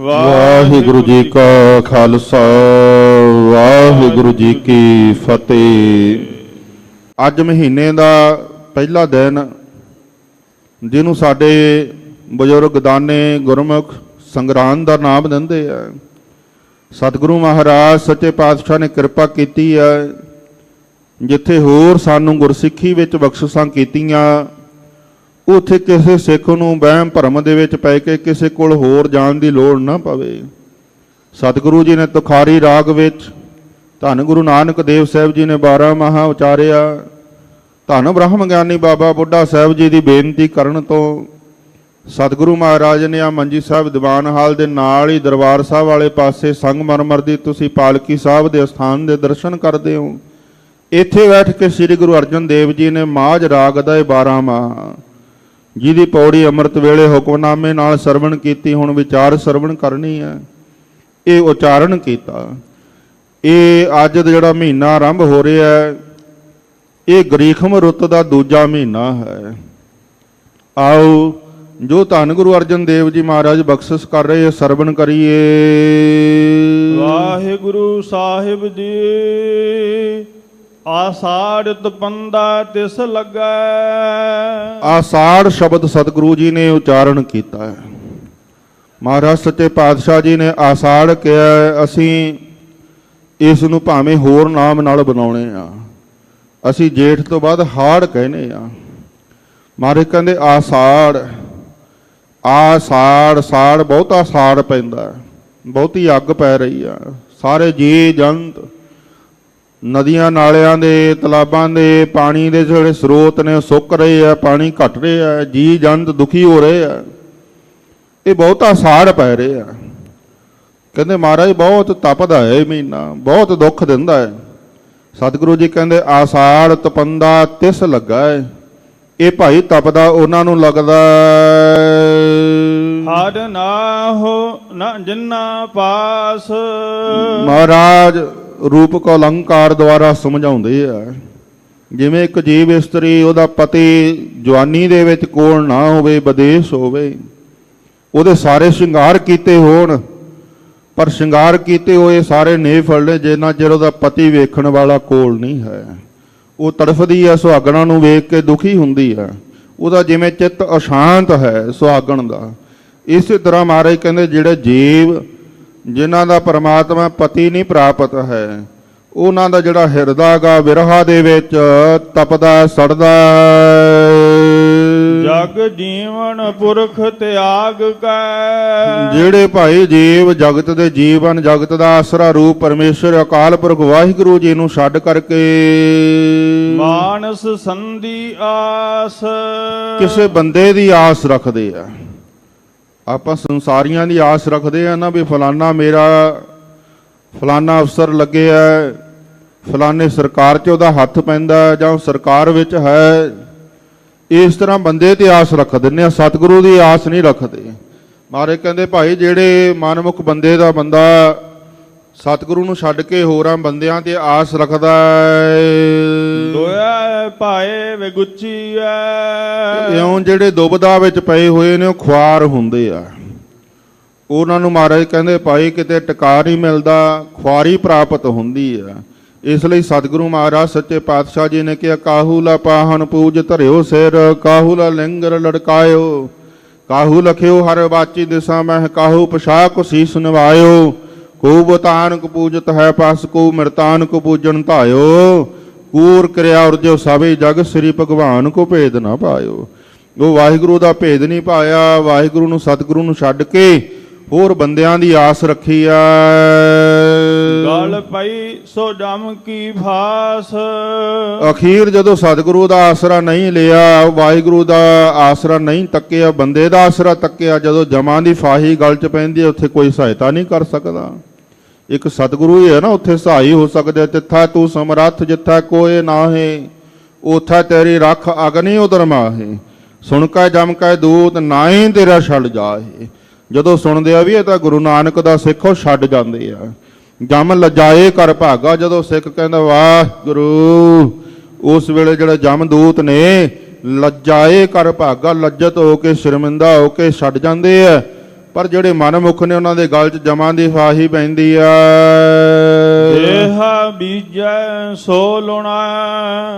ਵਾਹਿਗੁਰੂ ਜੀ ਕਾ ਖਾਲਸਾ, ਵਾਹਿਗੁਰੂ ਜੀ ਕੀ ਫਤਿਹ। ਅੱਜ ਮਹੀਨੇ ਦਾ ਪਹਿਲਾ ਦਿਨ ਜਿਹਨੂੰ ਸਾਡੇ ਬਜ਼ੁਰਗ ਦਾਨੇ ਗੁਰਮੁਖ ਸੰਗਰਾਂਦ ਦਾ ਨਾਮ ਦਿੰਦੇ ਆ। ਸਤਿਗੁਰੂ ਮਹਾਰਾਜ, ਸੱਚੇ ਪਾਤਸ਼ਾਹ ਨੇ ਕਿਰਪਾ ਕੀਤੀ ਹੈ ਜਿੱਥੇ ਹੋਰ ਸਾਨੂੰ ਗੁਰਸਿੱਖੀ ਵਿੱਚ ਬਖਸ਼ਿਸ਼ਾਂ ਕੀਤੀਆਂ ਉਥੇ ਕਿਸੇ ਸਿੱਖ ਨੂੰ ਵਹਿਮ ਭਰਮ ਦੇ ਵਿੱਚ ਪੈ ਕੇ ਕਿਸੇ ਕੋਲ ਹੋਰ ਜਾਣ ਦੀ ਲੋੜ ਨਾ ਪਵੇ। ਸਤਿਗੁਰੂ ਜੀ ਨੇ ਤੁਖਾਰੀ ਰਾਗ ਵਿੱਚ ਧੰਨ ਗੁਰੂ ਨਾਨਕ ਦੇਵ ਸਾਹਿਬ ਜੀ ਨੇ 12 ਮਹਾ ਉਚਾਰਿਆ। ਧੰਨ ਬ੍ਰਹਮ ਗਿਆਨੀ ਬਾਬਾ ਬੁੱਢਾ ਸਾਹਿਬ ਜੀ ਦੀ ਬੇਨਤੀ ਕਰਨ ਤੋਂ ਸਤਿਗੁਰੂ ਮਹਾਰਾਜ ਨੇ ਆ ਮੰਜੀ ਸਾਹਿਬ ਦੀਵਾਨ ਹਾਲ ਦੇ ਨਾਲ ਹੀ ਦਰਬਾਰ ਸਾਹਿਬ ਵਾਲੇ ਪਾਸੇ ਸੰਗਮਰਮਰ ਦੀ ਤੁਸੀਂ ਪਾਲਕੀ ਸਾਹਿਬ ਦੇ ਸਥਾਨ ਦੇ ਦਰਸ਼ਨ ਕਰਦੇ ਹੋ। ਇੱਥੇ ਬੈਠ ਕੇ ਸ੍ਰੀ ਗੁਰੂ ਅਰਜਨ ਦੇਵ ਜੀ ਨੇ ਮਾਝ ਰਾਗ ਦਾ ਇਹ 12 ਮਹਾ ਜਿਹਦੀ ਪੌੜੀ ਅੰਮ੍ਰਿਤ ਵੇਲੇ ਹੁਕਮਨਾਮੇ ਨਾਲ ਸਰਵਣ ਕੀਤੀ, ਹੁਣ ਵਿਚਾਰ ਸਰਵਣ ਕਰਨੀ ਹੈ। ਇਹ ਉਚਾਰਨ ਕੀਤਾ। ਇਹ ਅੱਜ ਦਾ ਜਿਹੜਾ ਮਹੀਨਾ ਆਰੰਭ ਹੋ ਰਿਹਾ ਹੈ, ਇਹ ਗਰੀਖਮ ਰੁੱਤ ਦਾ ਦੂਜਾ ਮਹੀਨਾ ਹੈ। ਆਓ, ਜੋ ਧੰਨ ਗੁਰੂ ਅਰਜਨ ਦੇਵ ਜੀ ਮਹਾਰਾਜ ਬਖਸ਼ਿਸ਼ ਕਰ ਰਹੇ ਸਰਵਣ ਕਰੀਏ। ਵਾਹਿਗੁਰੂ ਸਾਹਿਬ ਜੀ। ਆਸਾੜ ਤਪੰਦਾ ਤਿਸ ਲੱਗੈ। ਆਸਾੜ ਸ਼ਬਦ ਸਤਿਗੁਰੂ ਜੀ ਨੇ ਉਚਾਰਨ ਕੀਤਾ ਹੈ। ਮਹਾਰਾਜ ਸੱਚੇ ਪਾਤਸ਼ਾਹ ਜੀ ਨੇ ਆਸਾੜ ਕਿਹਾ ਅਸੀਂ ਇਸ ਨੂੰ ਭਾਵੇਂ ਹੋਰ ਨਾਮ ਨਾਲ ਬਣਾਉਣੇ ਆ। ਅਸੀਂ ਜੇਠ ਤੋਂ ਬਾਅਦ ਹਾੜ ਕਹਿੰਦੇ ਆ। ਮਹਾਰਾਜ ਕਹਿੰਦੇ ਆਸਾੜ ਆਸਾੜ, ਸਾੜ, ਬਹੁਤਾ ਸਾੜ ਪੈਂਦਾ ਬਹੁਤੀ ਅੱਗ ਪੈ ਰਹੀ ਆ। ਸਾਰੇ ਜੀ ਜੰਤ ਨਦੀਆਂ ਨਾਲਿਆਂ ਦੇ ਤਲਾਬਾਂ ਦੇ ਪਾਣੀ ਦੇ ਜਿਹੜੇ ਸਰੋਤ ਨੇ ਉਹ ਸੁੱਕ ਰਹੇ ਆ ਪਾਣੀ ਘਟ ਰਿਹਾ ਹੈ ਜੀ ਜੰਤ ਦੁਖੀ ਹੋ ਰਹੇ ਆ। ਇਹ ਬਹੁਤਾ ਸਾੜ ਪੈ ਰਹੇ ਆ। ਕਹਿੰਦੇ ਮਹਾਰਾਜ ਬਹੁਤ ਤਪਦਾ ਹੈ ਇਹ ਮਹੀਨਾ ਬਹੁਤ ਦੁੱਖ ਦਿੰਦਾ ਹੈ। ਸਤਿਗੁਰੂ ਜੀ ਕਹਿੰਦੇ ਆਸਾੜ ਤਪੰਦਾ ਤਿਸ ਲੱਗਾ ਹੈ। ਇਹ ਭਾਈ ਤਪਦਾ ਉਹਨਾਂ ਨੂੰ ਲੱਗਦਾ। ਹਰ ਨਾ ਹੋ ਨਾ ਜਿੰਨਾ ਪਾਸ। ਮਹਾਰਾਜ ਰੂਪਕ ਅਲੰਕਾਰ ਦੁਆਰਾ ਸਮਝਾਉਂਦੇ ਆ। ਜਿਵੇਂ ਇੱਕ ਜੀਵ ਇਸਤਰੀ, ਉਹਦਾ ਪਤੀ ਜਵਾਨੀ ਦੇ ਵਿੱਚ ਕੋਲ ਨਾ ਹੋਵੇ ਵਿਦੇਸ਼ ਹੋਵੇ, ਉਹਦੇ ਸਾਰੇ ਸ਼ਿੰਗਾਰ ਕੀਤੇ ਹੋਣ, ਪਰ ਸ਼ਿੰਗਾਰ ਕੀਤੇ ਹੋਏ ਸਾਰੇ ਨਹੀਂ ਫੜਲੇ ਜਿੰਨਾ ਚਿਰ ਉਹਦਾ ਪਤੀ ਵੇਖਣ ਵਾਲਾ ਕੋਲ ਨਹੀਂ ਹੈ। ਉਹ ਤੜਫਦੀ ਹੈ ਸੁਹਾਗਣਾ ਨੂੰ ਵੇਖ ਕੇ ਦੁਖੀ ਹੁੰਦੀ ਹੈ ਉਹਦਾ ਜਿਵੇਂ ਚਿੱਤ ਅਸ਼ਾਂਤ ਹੈ ਸੁਹਾਗਣ ਦਾ। ਇਸੇ ਤਰ੍ਹਾਂ ਮਹਾਰਾਜ ਕਹਿੰਦੇ, ਜਿਹੜੇ ਜੀਵ ਜਿਨ੍ਹਾਂ ਦਾ ਪਰਮਾਤਮਾ ਪਤੀ ਨਹੀਂ ਪ੍ਰਾਪਤ ਹੈ ਉਹਨਾਂ ਦਾ ਜਿਹੜਾ ਹਿਰਦਾ ਗਾ ਵਿਰਹਾ ਦੇ ਵਿੱਚ ਤਪਦਾ ਸੜਦਾ ਜਗ ਜੀਵਨ ਪੁਰਖ ਤਿਆਗ ਕੈ। ਜਿਹੜੇ ਭਾਈ ਜੀਵ ਜਗਤ ਦੇ ਜੀਵਨ ਜਗਤ ਦਾ ਆਸਰਾ ਰੂਪ ਪਰਮੇਸ਼ਰ ਅਕਾਲ ਪੁਰਖ ਵਾਹਿਗੁਰੂ ਜੀ ਨੂੰ ਛੱਡ ਕਰਕੇ ਮਾਨਸ ਸੰਧੀ ਆਸ। ਕਿਸੇ ਬੰਦੇ ਦੀ ਆਸ ਰੱਖਦੇ ਆ। ਆਪਾਂ ਸੰਸਾਰੀਆਂ ਦੀ ਆਸ ਰੱਖਦੇ ਆ ਨਾ ਵੀ ਫਲਾਨਾ ਮੇਰਾ, ਫਲਾਨਾ ਅਫਸਰ ਲੱਗੇ ਲੱਗਿਆ ਫਲਾਨੇ ਸਰਕਾਰ 'ਚ ਉਹਦਾ ਹੱਥ ਪੈਂਦਾ ਜਾਂ ਉਹ ਸਰਕਾਰ ਵਿੱਚ ਹੈ। ਇਸ ਤਰ੍ਹਾਂ ਬੰਦੇ ਤੇ ਆਸ ਰੱਖ ਦਿੰਦੇ ਆ ਸਤਿਗੁਰੂ ਦੀ ਆਸ ਨਹੀਂ ਰੱਖਦੇ। ਮਾਰੇ ਕਹਿੰਦੇ, ਭਾਈ, ਜਿਹੜੇ ਮਨਮੁਖ ਬੰਦੇ ਦਾ ਬੰਦਾ ਸਤਿਗੁਰੂ ਨੂੰ ਛੱਡ ਕੇ ਹੋਰਾਂ ਬੰਦਿਆਂ ਤੇ ਆਸ ਰੱਖਦਾ ਹੈ। ਦੋਇਆ ਭਾਏ ਇਉਂ ਜਿਹੜੇ ਦੁਬਦਾ ਵਿੱਚ ਪਏ ਹੋਏ ਨੇ, ਉਹ ਖੁਆਰ ਹੁੰਦੇ ਆ। ਉਹਨਾਂ ਨੂੰ ਮਹਾਰਾਜ ਕਹਿੰਦੇ, ਭਾਈ, ਕਿਤੇ ਟਿਕਾ ਨਹੀਂ ਮਿਲਦਾ, ਖੁਆਰੀ ਪ੍ਰਾਪਤ ਹੁੰਦੀ ਆ। ਇਸ ਲਈ ਸਤਿਗੁਰੂ ਮਹਾਰਾਜ, ਸੱਚੇ ਪਾਤਸ਼ਾਹ ਜੀ ਨੇ ਕਿਹਾ, ਕਾਹੂ ਲਾ ਪਾਹਨ ਪੂਜ ਧਰਿਓ ਸਿਰ, ਕਾਹੂ ਲਾ ਲਿੰਗਰ ਲੜਕਾਇਓ। ਕਾਹੂ ਲਖਿਓ ਹਰ ਬਾਚੀ ਦਿਸਾ ਮਹਿ, ਕਾਹੂ ਪਸ਼ਾਕ ਸੀਸ ਨਿਵਾਇਓ ਕੋ ਬਤਾਨ ਕੋ ਪੂਜਤ ਹੈ ਪਸ ਕੋ ਮਿਰਤਾਨ ਕੋ ਪੂਜਨ ਧਾਇਓ। ਕੂਰ ਕਿਰਿਆ ਉਰਜੋ ਸਭੇ ਜਗ ਸ੍ਰੀ ਭਗਵਾਨ ਕੋ ਭੇਦ ਨਾ ਪਾਇਓ। ਉਹ ਵਾਹਿਗੁਰੂ ਦਾ ਭੇਦ ਨਹੀਂ ਪਾਇਆ ਵਾਹਿਗੁਰੂ ਨੂੰ ਸਤਿਗੁਰੂ ਨੂੰ ਛੱਡ ਕੇ ਹੋਰ ਬੰਦਿਆਂ ਦੀ ਆਸ ਰੱਖੀ ਆ ਗਲ ਪਈ ਸੋ ਜਮ ਕੀ ਭਾਸ। ਅਖੀਰ ਜਦੋਂ ਸਤਿਗੁਰੂ ਦਾ ਆਸਰਾ ਨਹੀਂ ਲਿਆ ਵਾਹਿਗੁਰੂ ਦਾ ਆਸਰਾ ਨਹੀਂ ਤੱਕਿਆ ਬੰਦੇ ਦਾ ਆਸਰਾ ਤੱਕਿਆ ਜਦੋਂ ਜਮਾਂ ਦੀ ਫਾਹੀ ਗਲ ਚ ਪੈਂਦੀ ਉੱਥੇ ਕੋਈ ਸਹਾਇਤਾ ਨਹੀਂ ਕਰ ਸਕਦਾ। ਇੱਕ ਸਤਿਗੁਰੂ ਹੀ ਹੈ ਨਾ, ਉੱਥੇ ਸਹਾਈ ਹੋ ਸਕਦੇ ਤਿੱਥਾ ਤੂੰ ਸਮਰੱਥ, ਜਿੱਥਾ ਕੋਏ ਨਾਹੀ, ਉਥਾ ਤੇਰੀ ਰੱਖ ਅਗਨੀ ਉਦਰ ਮਾਹੇ। ਸੁਣ ਕੈ, ਜਮ ਕੈ, ਦੂਤ, ਨਾਹੀਂ ਤੇਰਾ ਛੱਡ ਜਾਹੇ। ਜਦੋਂ ਸੁਣਦੇ ਆ ਵੀ ਇਹ ਤਾਂ ਗੁਰੂ ਨਾਨਕ ਦਾ ਸਿੱਖੋ ਛੱਡ ਜਾਂਦੇ ਆ। ਜਮ ਲਜਾਏ ਕਰ ਭਾਗਾ, ਜਦੋਂ ਸਿੱਖ ਕਹਿੰਦਾ ਵਾਹ ਗੁਰੂ ਉਸ ਵੇਲੇ ਜਿਹੜੇ ਜਮਦੂਤ ਨੇ, ਲੱਜਾਏ ਕਰ ਭਾਗਾ, ਲੱਜਤ ਹੋ ਕੇ ਸ਼ਰਮਿੰਦਾ ਹੋ ਕੇ ਛੱਡ ਜਾਂਦੇ ਆ। ਪਰ ਜਿਹੜੇ ਮਨਮੁਖ ਨੇ ਉਹਨਾਂ ਦੇ ਗਲ 'ਚ ਜਮਾਂ ਦੀ ਫਾਹੀ ਪੈਂਦੀ ਆ। ਦੇਹਾ ਬੀਜੈ ਸੋ ਲੁਣਾ।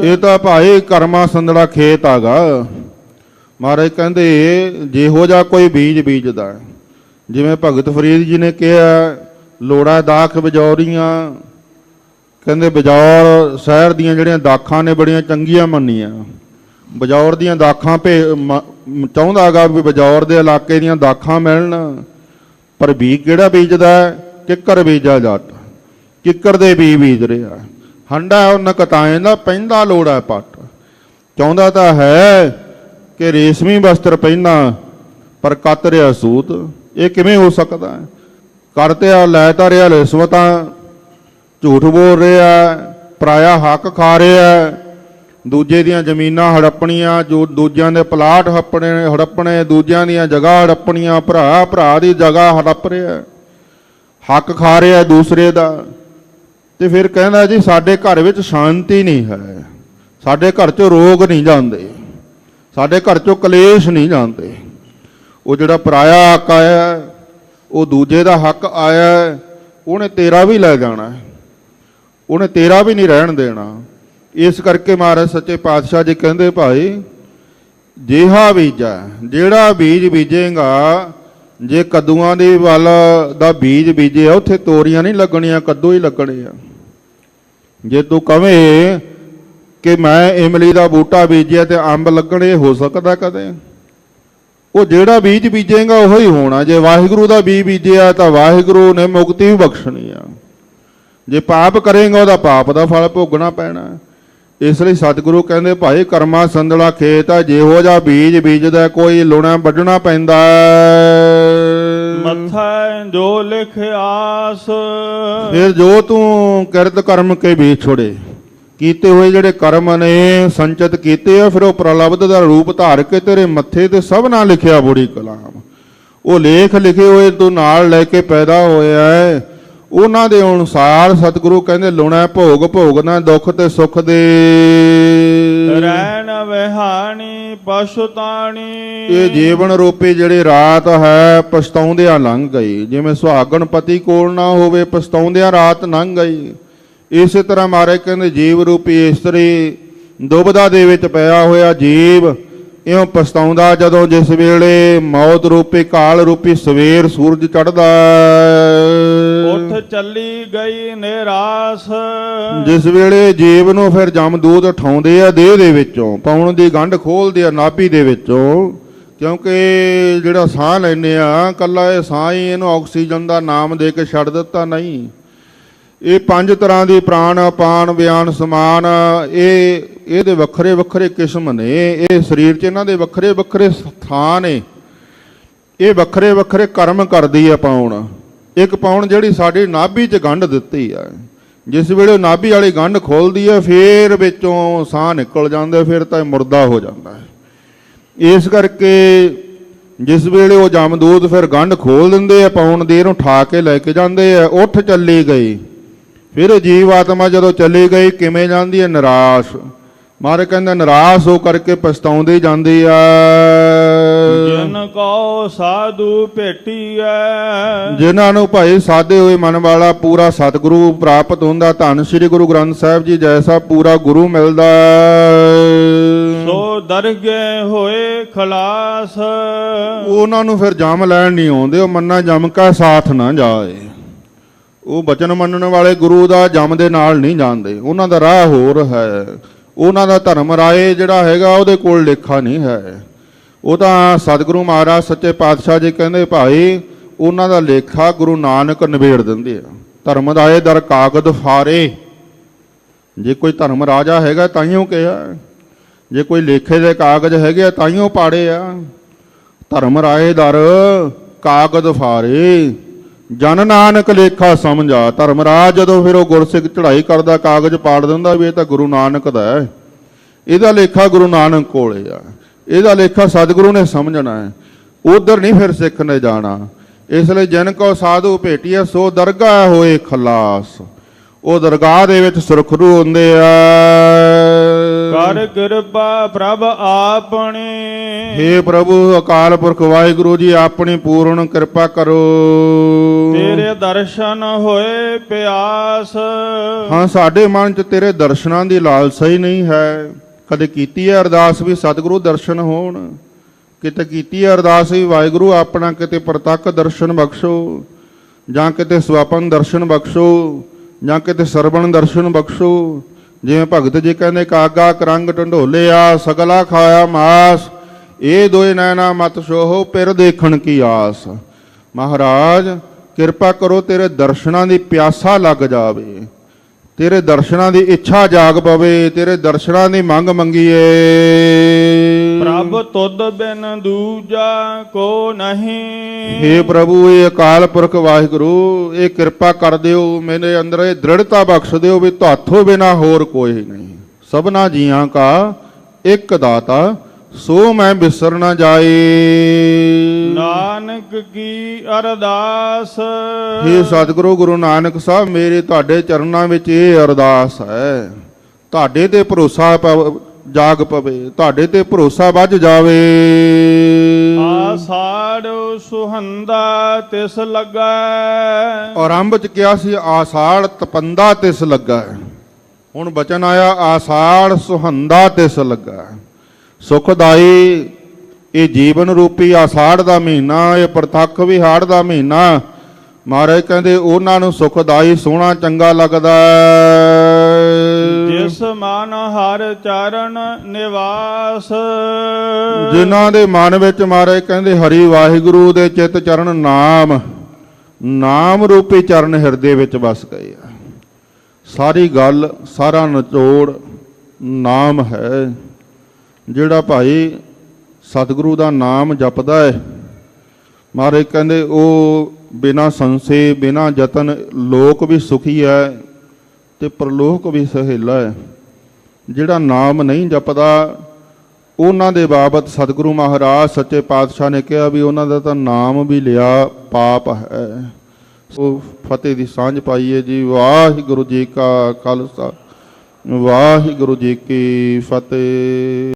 ਇਹ ਤਾਂ ਭਾਈ ਕਰਮਾ ਸੰਦੜਾ ਖੇਤ ਆਗਾ। ਮਹਾਰਾਜ ਕਹਿੰਦੇ ਜਿਹੋ ਜਿਹਾ ਕੋਈ ਬੀਜ ਬੀਜਦਾ। ਜਿਵੇਂ ਭਗਤ ਫਰੀਦ ਜੀ ਨੇ ਕਿਹਾ ਲੋੜਾ ਦਾਖ ਬਜੌਰੀਆਂ। ਕਹਿੰਦੇ ਬਜੌਰ ਸ਼ਹਿਰ ਦੀਆਂ ਜਿਹੜੀਆਂ ਦਾਖਾਂ ਨੇ ਬੜੀਆਂ ਚੰਗੀਆਂ ਮੰਨੀਆਂ। ਬਜੌਰ ਦੀਆਂ ਦਾਖਾਂ ਭੇ ਮ- ਮ- ਚਾਹੁੰਦਾਗਾ ਵੀ ਬਜੌਰ ਦੇ ਇਲਾਕੇ ਦੀਆਂ ਦਾਖਾਂ ਮਿਲਣ, ਪਰ ਬੀ ਕਿਹੜਾ ਬੀਜਦਾ ਕਿੱਕਰ ਬੀਜਾ ਜੱਟ, ਕਿੱਕਰ ਦੇ ਬੀ ਬੀਜ ਰਿਹਾ ਹੰਡਾ ਉਹ ਨਕਤਾਏ ਦਾ ਪੈਂਦਾ ਲੋੜਾ ਪੱਟ। ਚਾਹੁੰਦਾ ਤਾਂ ਹੈ ਕਿ ਰੇਸ਼ਮੀ ਵਸਤਰ ਪਹਿਨਾ ਪਰ ਕੱਤ ਰਿਹਾ ਸੂਤ। ਇਹ ਕਿਵੇਂ ਹੋ ਸਕਦਾ ਹੈ? ਕਰਤੇ ਆ, ਲੈ ਤਾਂ ਰਿਹਾ ਰਿਸ਼ਵਤਾਂ ਝੂਠ ਬੋਲ ਰਿਹਾ ਪਰਾਇਆ ਹੱਕ ਖਾ ਰਿਹਾ ਦੂਜੇ ਦੀਆਂ ਜ਼ਮੀਨਾਂ ਹੜੱਪਣੀਆਂ, ਜੋ ਦੂਜਿਆਂ ਦੇ ਪਲਾਟ ਹੱਪਣੇ, ਹੜੱਪਣੇ, ਦੂਜਿਆਂ ਦੀਆਂ ਜਗ੍ਹਾ ਹੜੱਪਣੀਆਂ, ਭਰਾ ਭਰਾ ਦੀ ਜਗ੍ਹਾ ਹੜੱਪ ਰਿਹਾ ਹੱਕ ਖਾ ਰਿਹਾ ਦੂਸਰੇ ਦਾ। ਤੇ ਫਿਰ ਕਹਿੰਦਾ ਜੀ, ਸਾਡੇ ਘਰ ਵਿੱਚ ਸ਼ਾਂਤੀ ਨਹੀਂ ਹੈ। ਸਾਡੇ ਘਰ 'ਚੋਂ ਰੋਗ ਨਹੀਂ ਜਾਂਦੇ। ਸਾਡੇ ਘਰ 'ਚੋਂ ਕਲੇਸ਼ ਨਹੀਂ ਜਾਂਦੇ। ਉਹ ਜਿਹੜਾ ਪਰਾਇਆ ਹੱਕ ਆਇਆ ਉਹ ਦੂਜੇ ਦਾ ਹੱਕ ਆਇਆ ਉਹਨੇ ਤੇਰਾ ਵੀ ਲੈ ਜਾਣਾ ਉਹਨੇ ਤੇਰਾ ਵੀ ਨਹੀਂ ਰਹਿਣ ਦੇਣਾ। ਇਸ ਕਰਕੇ ਮਹਾਰਾਜ ਸੱਚੇ ਪਾਤਸ਼ਾਹ ਜੀ ਕਹਿੰਦੇ ਭਾਈ, ਜਿਹਾ ਬੀਜਾ, ਜਿਹੜਾ ਬੀਜ ਬੀਜੇਗਾ, ਜੇ ਕੱਦੂਆਂ ਦੇ ਵੱਲ ਦਾ ਬੀਜ ਬੀਜਿਆ ਉੱਥੇ ਤੋਰੀਆਂ ਨਹੀਂ ਲੱਗਣੀਆਂ, ਕੱਦੂ ਹੀ ਲੱਗਣੇ ਆ। ਜੇ ਤੂੰ ਕਵੇਂ ਕਿ ਮੈਂ ਇਮਲੀ ਦਾ ਬੂਟਾ ਬੀਜਿਆ ਤੇ ਅੰਬ ਲੱਗਣੇ, ਹੋ ਸਕਦਾ ਕਦੇ? ਉਹ ਜਿਹੜਾ ਬੀਜ ਬੀਜੇਗਾ, ਉਹ ਹੀ ਹੋਣਾ। ਜੇ ਵਾਹਿਗੁਰੂ ਦਾ ਬੀਜ ਬੀਜਿਆ, ਤਾਂ ਵਾਹਿਗੁਰੂ ਨੇ ਮੁਕਤੀ ਵੀ ਬਖਸ਼ਣੀ ਆ। ਜੇ ਪਾਪ ਕਰੇਗਾ, ਉਹਦਾ ਪਾਪ ਦਾ ਫਲ ਭੋਗਣਾ ਪੈਣਾ। ਇਸ ਲਈ ਸਤਿਗੁਰੂ ਕਹਿੰਦੇ ਭਾਈ ਕਰਮਾ ਸੰਦਲਾ ਖੇਤ ਆ ਜਿਹੋ ਜਿਹਾ ਬੀਜ ਬੀਜਦਾ ਕੋਈ ਲੁਣਾ ਵੱਢਣਾ ਪੈਂਦਾ ਹੈ। ਮੱਥਾ ਜੋ ਲਿਖ ਆਸ। ਫਿਰ ਜੋ ਤੂੰ ਕਿਰਤ ਕਰਮ ਕੇ ਵੀ ਛੋੜੇ ਕੀਤੇ ਹੋਏ ਜਿਹੜੇ ਕਰਮ ਨੇ ਸੰਚਿਤ ਕੀਤੇ ਆ ਫਿਰ ਉਹ ਪ੍ਰਲਬਧ ਦਾ ਰੂਪ ਧਾਰ ਕੇ ਤੇਰੇ ਮੱਥੇ ਤੇ ਸਭ ਨਾਲ ਲਿਖਿਆ ਬੋੜੀ ਕਲਾਮ। ਉਹ ਲੇਖ ਲਿਖੇ ਹੋਏ ਤੂੰ ਨਾਲ ਲੈ ਕੇ ਪੈਦਾ ਹੋਇਆ ਹੈ। ਉਹਨਾਂ ਦੇ ਅਨੁਸਾਰ ਸਤਿਗੁਰੂ ਕਹਿੰਦੇ ਲੁਣਾ ਭੋਗ ਭੋਗਣਾ ਦੁੱਖ ਤੇ ਸੁੱਖ ਦੇ। ਰਹਿਣ ਵਿਹਾਣੀ ਪਸ਼ੁਤਾਣੀ ਇਹ ਜੀਵਨ ਰੂਪੀ ਜਿਹੜੀ ਰਾਤ ਹੈ ਪਛਤਾਉਂਦਿਆਂ ਲੰਘ ਗਈ। ਜਿਵੇਂ ਸੁਹਾਗਣ ਪਤੀ ਕੋਲ ਨਾ ਹੋਵੇ ਪਛਤਾਉਂਦਿਆਂ ਰਾਤ ਲੰਘ ਗਈ। ਇਸੇ ਤਰ੍ਹਾਂ ਮਾਰੇ ਕਹਿੰਦੇ ਜੀਵ ਰੂਪੀ ਇਸਤਰੀ ਦੁਬਦਾ ਦੇ ਵਿੱਚ ਪਿਆ ਹੋਇਆ ਜੀਵ ਇਉਂ ਪਛਤਾਉਂਦਾ ਜਦੋਂ ਜਿਸ ਵੇਲੇ ਮੌਤ ਰੂਪੀ ਕਾਲ ਰੂਪੀ ਸਵੇਰ ਸੂਰਜ ਚੜਦਾ ਉੱਠ ਚੱਲੀ ਗਈ ਨਿਰਾਸ। ਜਿਸ ਵੇਲੇ ਜੀਵ ਨੂੰ ਫਿਰ ਜਮਦੂਤ ਉਠਾਉਂਦੇ ਆ ਦੇਹ ਦੇ ਵਿੱਚੋਂ ਪਾਉਣ ਦੀ ਗੰਢ ਖੋਲਦੇ ਆ ਨਾਭੀ ਦੇ ਵਿੱਚੋਂ ਕਿਉਂਕਿ ਜਿਹੜਾ ਸਾਹ ਲੈਨੇ ਆ ਕੱਲਾ ਇਹ ਸਾਹ ਹੀ ਇਹਨੂੰ ਆਕਸੀਜਨ ਦਾ ਨਾਮ ਦੇ ਕੇ ਛੱਡ ਦਿੱਤਾ ਨਹੀਂ। ਇਹ ਪੰਜ ਤਰ੍ਹਾਂ ਦੀ ਪ੍ਰਾਣ ਅਪਾਨ ਵਿਆਨ ਸਮਾਨ ਇਹ, ਇਹਦੇ ਵੱਖਰੇ ਵੱਖਰੇ ਕਿਸਮ ਨੇ, ਇਹ ਸਰੀਰ 'ਚ ਇਹਨਾਂ ਦੇ ਵੱਖਰੇ ਵੱਖਰੇ ਥਾਂ ਨੇ। ਇਹ ਵੱਖਰੇ ਵੱਖਰੇ ਕਰਮ ਕਰਦੀ ਆ ਪਾਉਣ। ਇੱਕ ਪਾਉਣ ਜਿਹੜੀ ਸਾਡੀ ਨਾਭੀ 'ਚ ਗੰਢ ਦਿੱਤੀ ਆ। ਜਿਸ ਵੇਲੇ ਉਹ ਨਾਭੀ ਵਾਲੀ ਗੰਢ ਖੋਲਦੀ ਆ, ਫੇਰ ਵਿੱਚੋਂ ਸਾਹ ਨਿਕਲ ਜਾਂਦਾ, ਫਿਰ ਤਾਂ ਇਹ ਮੁਰਦਾ ਹੋ ਜਾਂਦਾ ਹੈ। ਇਸ ਕਰਕੇ ਜਿਸ ਵੇਲੇ ਉਹ ਜਮਦੂਤ ਫਿਰ ਗੰਢ ਖੋਲ ਦਿੰਦੇ ਆ, ਪਾਉਣ ਦੇ ਇਹਨੂੰ ਠਾ ਕੇ ਲੈ ਕੇ ਜਾਂਦੇ ਆ, ਉੱਠ ਚੱਲੀ ਗਈ। ਫਿਰ ਜੀਵ ਆਤਮਾ ਜਦੋਂ ਚੱਲੀ ਗਈ ਕਿਵੇਂ ਜਾਂਦੀ ਹੈ? ਨਿਰਾਸ਼। ਮਾਰੇ ਕਹਿੰਦਾ ਨਿਰਾਸ਼ ਹੋ ਕਰਕੇ ਪਛਤਾਉਂਦੀ ਜਾਂਦੀ ਆ। ਜਿਨ ਕੋ ਸਾਧੂ ਭੇਟੀਐ। ਜਿਨ੍ਹਾਂ ਨੂੰ ਭਾਈ ਸਾਦੇ ਹੋਏ ਮਨ ਵਾਲਾ ਪੂਰਾ ਸਤਿਗੁਰੂ ਪ੍ਰਾਪਤ ਹੁੰਦਾ ਧੰਨ ਸ੍ਰੀ ਗੁਰੂ ਗ੍ਰੰਥ ਸਾਹਿਬ ਜੀ ਜੈਸਾ ਪੂਰਾ ਗੁਰੂ ਮਿਲਦਾ। ਸੋ ਦਰਗੇ ਹੋਏ ਖਲਾਸ। ਉਹਨਾਂ ਨੂੰ ਫਿਰ ਜਮ ਲੈਣ ਨਹੀਂ ਆਉਂਦੇ ਉਹ ਮੰਨਾ ਜਮ ਕਾ ਸਾਥ ਨਾ ਜਾਏ। ਉਹ ਬਚਨ ਮੰਨਣ ਵਾਲੇ ਗੁਰੂ ਦਾ ਜਮ ਦੇ ਨਾਲ ਨਹੀਂ ਜਾਣਦੇ। ਉਹਨਾਂ ਦਾ ਰਾਹ ਹੋਰ ਹੈ। ਉਹਨਾਂ ਦਾ ਧਰਮ ਰਾਏ ਜਿਹੜਾ ਹੈਗਾ, ਉਹਦੇ ਕੋਲ ਲੇਖਾ ਨਹੀਂ ਹੈ। ਉਹ ਤਾਂ ਸਤਿਗੁਰੂ ਮਹਾਰਾਜ, ਸੱਚੇ ਪਾਤਸ਼ਾਹ ਜੀ ਕਹਿੰਦੇ, ਭਾਈ, ਉਹਨਾਂ ਦਾ ਲੇਖਾ ਗੁਰੂ ਨਾਨਕ ਨਿਬੇੜ ਦਿੰਦੇ ਆ। ਧਰਮ ਰਾਏ ਦਰ ਕਾਗਦ ਫਾਰੇ। ਜੇ ਕੋਈ ਧਰਮ ਰਾਜਾ ਹੈਗਾ ਤਾਂ ਹੀ ਉਹ ਕਿਹਾ। ਜੇ ਕੋਈ ਲੇਖੇ ਦੇ ਕਾਗਜ਼ ਹੈਗੇ ਆ ਉਹ ਪਾੜੇ ਆ। ਧਰਮ ਰਾਏ ਦਰ ਕਾਗਦ ਫਾਰੇ। ਜਨ ਨਾਨਕ ਲੇਖਾ ਸਮਝਾ ਧਰਮਰਾਜ ਜਦੋਂ ਫਿਰ ਉਹ ਗੁਰਸਿੱਖ ਚੜ੍ਹਾਈ ਕਰਦਾ, ਕਾਗਜ਼ ਪਾੜ ਦਿੰਦਾ ਵੀ ਇਹ ਤਾਂ ਗੁਰੂ ਨਾਨਕ ਦਾ ਹੈ। ਇਹਦਾ ਲੇਖਾ ਗੁਰੂ ਨਾਨਕ ਕੋਲੇ ਆ। ਇਹਦਾ ਲੇਖਾ ਸਤਿਗੁਰੂ ਨੇ ਸਮਝਣਾ ਹੈ। ਉਧਰ ਨਹੀਂ ਫਿਰ ਸਿੱਖ ਨੇ ਜਾਣਾ। ਇਸ ਲਈ ਜਨ ਕੋ ਸਾਧੂ ਭੇਟੀਐ, ਸੋ ਦਰਗਾਹ ਹੋਏ ਖਲਾਸ। ਉਹ ਦਰਗਾਹ ਦੇ ਵਿੱਚ ਸੁਰਖਰੂ ਹੁੰਦੇ ਆ। ਕਰ ਕਿਰਪਾ ਪ੍ਰਭ ਆਪਣੀ। ਹੇ ਪ੍ਰਭੂ ਅਕਾਲ ਪੁਰਖ ਵਾਹਿਗੁਰੂ ਜੀ ਆਪਣੀ ਪੂਰਨ ਕਿਰਪਾ ਕਰੋ। ਤੇਰੇ ਦਰਸ਼ਨ ਹੋਏ ਪਿਆਸ। ਹਾਂ ਸਾਡੇ ਮਨ 'ਚ ਤੇਰੇ ਦਰਸ਼ਨਾਂ ਦੀ ਲਾਲਸਾ ਹੀ ਨਹੀਂ ਹੈ। ਕਦੇ ਕੀਤੀ ਹੈ ਅਰਦਾਸ ਵੀ ਸਤਿਗੁਰੂ ਦਰਸ਼ਨ ਹੋਣ? ਕਿਤੇ ਕੀਤੀ ਹੈ ਅਰਦਾਸ ਵੀ ਵਾਹਿਗੁਰੂ ਆਪਣਾ ਕਿਤੇ ਪ੍ਰਤੱਖ ਦਰਸ਼ਨ ਬਖਸ਼ੋ? ਜਾਂ ਕਿਤੇ ਸਵਾਪਨ ਦਰਸ਼ਨ ਬਖਸ਼ੋ? ਜਾਂ ਕਿਤੇ ਸਰਵਣ ਦਰਸ਼ਨ ਬਖਸ਼ੋ? ਜਿਵੇਂ ਭਗਤ ਜੀ ਕਹਿੰਦੇ, ਕਾਗਾ ਕਰੰਗ ਢੰਡੋਲਿਆ ਸਗਲਾ ਖਾਇਆ ਮਾਸ। ਇਹ ਦੋਏ ਨੈਣਾ ਮਤ ਸੋਹੋ, ਪਿਰ ਦੇਖਣ ਕੀ ਆਸ। ਮਹਾਰਾਜ, ਕਿਰਪਾ ਕਰੋ ਤੇਰੇ ਦਰਸ਼ਨਾਂ ਦੀ ਪਿਆਸਾ ਲੱਗ ਜਾਵੇ। ਤੇਰੇ ਦਰਸ਼ਨਾਂ ਦੀ ਇੱਛਾ ਜਾਗ ਪਵੇ ਤੇਰੇ ਦਰਸ਼ਨਾਂ ਦੀ ਮੰਗ ਮੰਗੀਏ। ਪ੍ਰਭ ਤੁਧ ਬਿਨ ਦੂਜਾ ਕੋ ਨਹੀਂ। ਹੇ ਪ੍ਰਭੂ ਇਹ ਅਕਾਲ ਪੁਰਖ ਵਾਹਿਗੁਰੂ ਇਹ ਕਿਰਪਾ ਕਰ ਦਿਓ ਮੇਰੇ ਅੰਦਰ ਇਹ ਦ੍ਰਿੜਤਾ ਬਖਸ਼ ਦਿਓ ਵੀ ਤੁਹਾਥੋਂ ਬਿਨਾ ਹੋਰ ਕੋਈ ਨਹੀਂ। ਸਭਨਾ ਜੀਆਂ ਕਾ ਇੱਕ ਦਾਤਾ ਸੋ ਮੈਂ ਬਿਸਰ ਨਾ ਜਾਏ। ਨਾਨਕ ਕੀ ਅਰਦਾਸ? ਹੇ ਸਤਿਗੁਰੂ ਗੁਰੂ ਨਾਨਕ ਸਾਹਿਬ ਮੇਰੇ ਤੁਹਾਡੇ ਚਰਨਾਂ ਵਿੱਚ ਇਹ ਅਰਦਾਸ ਹੈ। ਤੁਹਾਡੇ ਤੇ ਭਰੋਸਾ ਪਵ- ਜਾਗ ਪਵੇ ਤੁਹਾਡੇ ਤੇ ਭਰੋਸਾ ਵੱਜ ਜਾਵੇ। ਆਸਾੜ ਸੁਹੰਦਾ ਤਿਸ ਲੱਗਾ। ਆਰੰਭ ਚ ਕਿਹਾ ਸੀ ਆਸਾੜ ਤਪੰਦਾ ਤਿਸ ਲੱਗਾ। ਹੁਣ ਬਚਨ ਆਇਆ ਆਸਾੜ ਸੁਹੰਦਾ ਤਿਸ ਲੱਗਾ। ਸੁਖਦਾਈ ਇਹ ਜੀਵਨ ਰੂਪੀ ਆਸਾੜ ਦਾ ਮਹੀਨਾ ਇਹ ਪ੍ਰਤੱਖ ਵਿਹਾੜ ਦਾ ਮਹੀਨਾ। ਮਹਾਰਾਜ ਕਹਿੰਦੇ ਉਹਨਾਂ ਨੂੰ ਸੁਖਦਾਈ ਸੋਹਣਾ ਚੰਗਾ ਲੱਗਦਾ। ਜਿਸ ਮਨ ਹਰ ਚਰਨ ਨਿਵਾਸ। ਜਿਨ੍ਹਾਂ ਦੇ ਮਨ ਵਿੱਚ ਮਹਾਰਾਜ ਕਹਿੰਦੇ ਹਰੀ ਵਾਹਿਗੁਰੂ ਦੇ ਚਿੱਤ ਚਰਨ ਨਾਮ ਨਾਮ ਰੂਪੀ ਚਰਨ ਹਿਰਦੇ ਵਿੱਚ ਵਸ ਗਏ ਆ। ਸਾਰੀ ਗੱਲ ਸਾਰਾ ਨਿਚੋੜ ਨਾਮ ਹੈ। ਜਿਹੜਾ ਭਾਈ ਸਤਿਗੁਰੂ ਦਾ ਨਾਮ ਜਪਦਾ ਹੈ, ਮਹਾਰਾਜ ਕਹਿੰਦੇ, ਉਹ ਬਿਨਾ ਸੰਸੇ, ਬਿਨਾ ਯਤਨ ਲੋਕ ਵੀ ਸੁਖੀ ਹੈ ਤੇ ਪ੍ਰਲੋਕ ਵੀ ਸਹੇਲਾ ਹੈ। ਜਿਹੜਾ ਨਾਮ ਨਹੀਂ ਜਪਦਾ, ਉਹਨਾਂ ਦੇ ਬਾਬਤ ਸਤਿਗੁਰੂ ਮਹਾਰਾਜ, ਸੱਚੇ ਪਾਤਸ਼ਾਹ ਨੇ ਕਿਹਾ ਵੀ ਉਹਨਾਂ ਦਾ ਤਾਂ ਨਾਮ ਵੀ ਲਿਆ ਪਾਪ ਹੈ। ਸੋ ਫਤਿਹ ਦੀ ਸਾਂਝ ਪਾਈਏ ਜੀ। ਵਾਹਿਗੁਰੂ ਜੀ ਕਾ ਖਾਲਸਾ, ਵਾਹਿਗੁਰੂ ਜੀ ਕੀ ਫਤਿਹ।